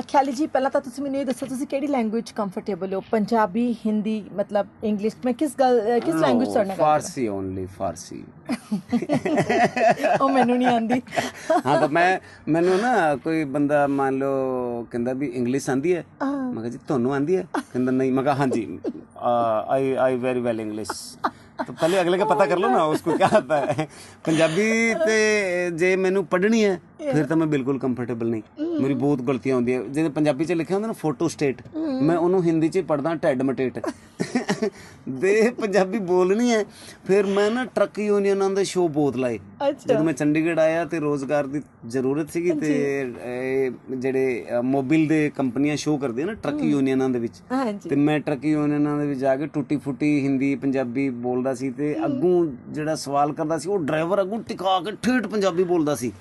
ਖਿਆਲੀ ਜੀ ਪਹਿਲਾਂ ਤਾਂ ਤੁਸੀਂ ਮੈਨੂੰ ਇਹ ਦੱਸੋ ਤੁਸੀਂ ਕਿਹੜੀ ਲੈਂਗੁਏਜ ਕੰਫਰਟੇਬਲ ਹੋ? ਪੰਜਾਬੀ ਹਿੰਦੀ ਮਤਲਬ ਇੰਗਲਿਸ਼ ਮੈਂ ਕਿਸ ਗੱਲ ਕਿਸ ਲੈਂਗੁਏਜ ਗੱਲ ਫਾਰਸੀ ਓਨਲੀ ਫਾਰਸੀ? ਉਹ ਮੈਨੂੰ ਨਹੀਂ ਆਂਦੀ ਹਾਂ ਤਾਂ ਮੈਂ ਮੈਨੂੰ ਨਾ ਕੋਈ ਬੰਦਾ ਮੰਨ ਲਓ ਕਹਿੰਦਾ ਵੀ ਇੰਗਲਿਸ਼ ਆਂਦੀ ਹੈ। ਮੈਂ ਕਿਹਾ ਜੀ ਤੁਹਾਨੂੰ ਆਂਦੀ ਹੈ? ਕਹਿੰਦਾ ਨਹੀਂ ਮੈਂ ਕਿਹਾ ਹਾਂਜੀ। I I very well English ਤਾਂ ਪਹਿਲੇ ਅਗਲੇ ਦਾ ਪਤਾ ਕਰ ਲਓ ਨਾ ਉਸਕੋ ਕੀ ਆਤਾ ਹੈ। ਪੰਜਾਬੀ ਤੇ ਜੇ ਮੈਨੂੰ ਪੜ੍ਹਨੀ ਹੈ ਫਿਰ ਤਾਂ ਮੈਂ ਬਿਲਕੁਲ ਕੰਫਰਟੇਬਲ ਨਹੀਂ। mm-hmm। ਮੇਰੀ ਬਹੁਤ ਗਲਤੀਆਂ ਹੁੰਦੀਆਂ। ਜਿਹਦੇ ਪੰਜਾਬੀ ਚ ਲਿਖਿਆ ਹੁੰਦਾ ਨਾ ਫੋਟੋ ਸਟੇਟ mm-hmm। ਮੈਂ ਉਹਨੂੰ ਹਿੰਦੀ ਚ ਪੜਦਾ ਟੈਡ ਮਟੇਟ ਦੇ ਪੰਜਾਬੀ ਬੋਲਣੀ ਹੈ। ਫਿਰ ਮੈਂ ਨਾ ਟਰੱਕ ਯੂਨੀਅਨਾਂ ਦੇ ਸ਼ੋਅ ਬਹੁਤ ਲਾਏ। ਜਦੋਂ ਮੈਂ ਚੰਡੀਗੜ੍ਹ ਆਇਆ ਤੇ ਰੋਜ਼ਗਾਰ ਦੀ ਜ਼ਰੂਰਤ ਸੀਗੀ ਤੇ ਜਿਹੜੇ ਮੋਬਾਈਲ ਦੇ ਕੰਪਨੀਆਂ ਸ਼ੋਅ ਕਰਦੀਆਂ ਨਾ ਟਰੱਕ ਯੂਨੀਅਨਾਂ ਦੇ ਵਿੱਚ। ਤੇ ਮੈਂ ਟਰੱਕ ਯੂਨੀਅਨਾਂ ਦੇ ਵਿੱਚ ਜਾ ਕੇ ਟੁੱਟੀ ਫੁੱਟੀ ਹਿੰਦੀ ਪੰਜਾਬੀ ਬੋਲਦਾ ਸੀ ਤੇ ਅੱਗੋਂ ਜਿਹੜਾ ਸਵਾਲ ਕਰਦਾ ਸੀ ਉਹ ਡਰਾਈਵਰ ਅੱਗੋਂ ਟਿਕਾ ਕੇ ਠੇਠ ਪੰਜਾਬੀ ਬੋਲਦਾ ਸੀ।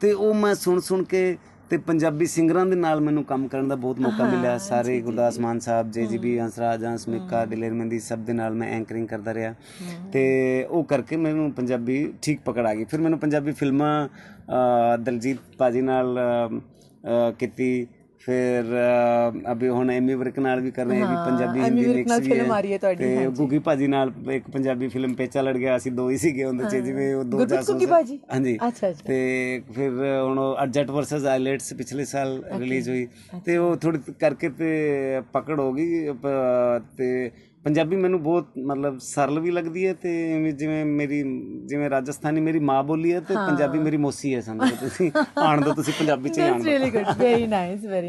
ਤੇ ਉਹ ਮੈਂ ਸੁਣ ਸੁਣ ਕੇ ਤੇ ਪੰਜਾਬੀ ਸਿੰਗਰਾਂ ਦੇ ਨਾਲ ਮੈਨੂੰ ਕੰਮ ਕਰਨ ਦਾ ਬਹੁਤ ਮੌਕਾ ਮਿਲਿਆ। ਸਾਰੇ ਗੁਰਦਾਸ ਮਾਨ ਸਾਹਿਬ ਜੇਜੀਬੀ ਹੰਸਰਾਜ ਜਾਂ ਸਮਿਕਾ ਦਿਲੇਰ ਮਹਿੰਦੀ ਸਭ ਦੇ ਨਾਲ ਮੈਂ ਐਂਕਰਿੰਗ ਕਰਦਾ ਰਿਹਾ। ਤੇ ਉਹ ਕਰਕੇ ਮੈਨੂੰ ਪੰਜਾਬੀ ਠੀਕ ਪਕੜ ਆ ਗਈ। ਫਿਰ ਮੈਨੂੰ ਪੰਜਾਬੀ ਫਿਲਮਾਂ ਦਲਜੀਤ ਪਾਜੀ ਨਾਲ ਕੀਤੀ। ਫਿਰ ਅਭੀ ਹੁਣ ਐਮੀ ਵਰਕ ਨਾਲ ਵੀ ਕਰ ਰਹੇ ਹਾਂ ਵੀ ਪੰਜਾਬੀ ਐਮੀ ਹਿੰਦੀ ਵਿਰਕ ਮਿਕਸ ਨਾਲ ਵੀ ਫਿਲਮ ਆ ਰਹੀ ਹੈ ਤੁਹਾਡੀ, ਤੇ ਗੁੱਗੀ ਭਾਜੀ ਨਾਲ ਇੱਕ ਪੰਜਾਬੀ ਫਿਲਮ ਪੇਚਾ ਲੜ ਗਿਆ ਅਸੀਂ ਦੋ ਹੀ ਸੀਗੇ ਉਹਦੇ ਚ ਜਿਵੇਂ ਉਹ ਦੋ ਜਾਸੂਸ ਘੁੱਗੀ ਭਾਜੀ? ਹਾਂਜੀ। ਅੱਛਾ ਅੱਛਾ। ਤੇ ਫਿਰ ਹੁਣ ਅਰਜਟ ਵਰਸਸ ਆਈਲੈਟਸ ਪਿਛਲੇ ਸਾਲ ਰਿਲੀਜ਼ ਹੋਈ। ਤੇ ਉਹ ਥੋੜੀ ਕਰਕੇ ਤੇ ਪਕੜ ਹੋ ਗਈ ਤੇ ਪੰਜਾਬੀ ਮੈਨੂੰ ਬਹੁਤ ਮਤਲਬ ਸਰਲ ਵੀ ਲੱਗਦੀ ਹੈ ਤੇ ਜਿਵੇਂ ਮੇਰੀ ਜਿਵੇਂ ਰਾਜਸਥਾਨੀ ਮੇਰੀ ਮਾਂ ਬੋਲੀ ਹੈ ਤੇ ਪੰਜਾਬੀ ਮੇਰੀ ਮੋਸੀ ਹੈ ਸਮਝੋ ਤੁਸੀਂ ਆਣ ਦੋ ਤੁਸੀਂ ਪੰਜਾਬੀ ਚ ਆਣ ਦੈਟਸ ਦਿਓ really good very nice very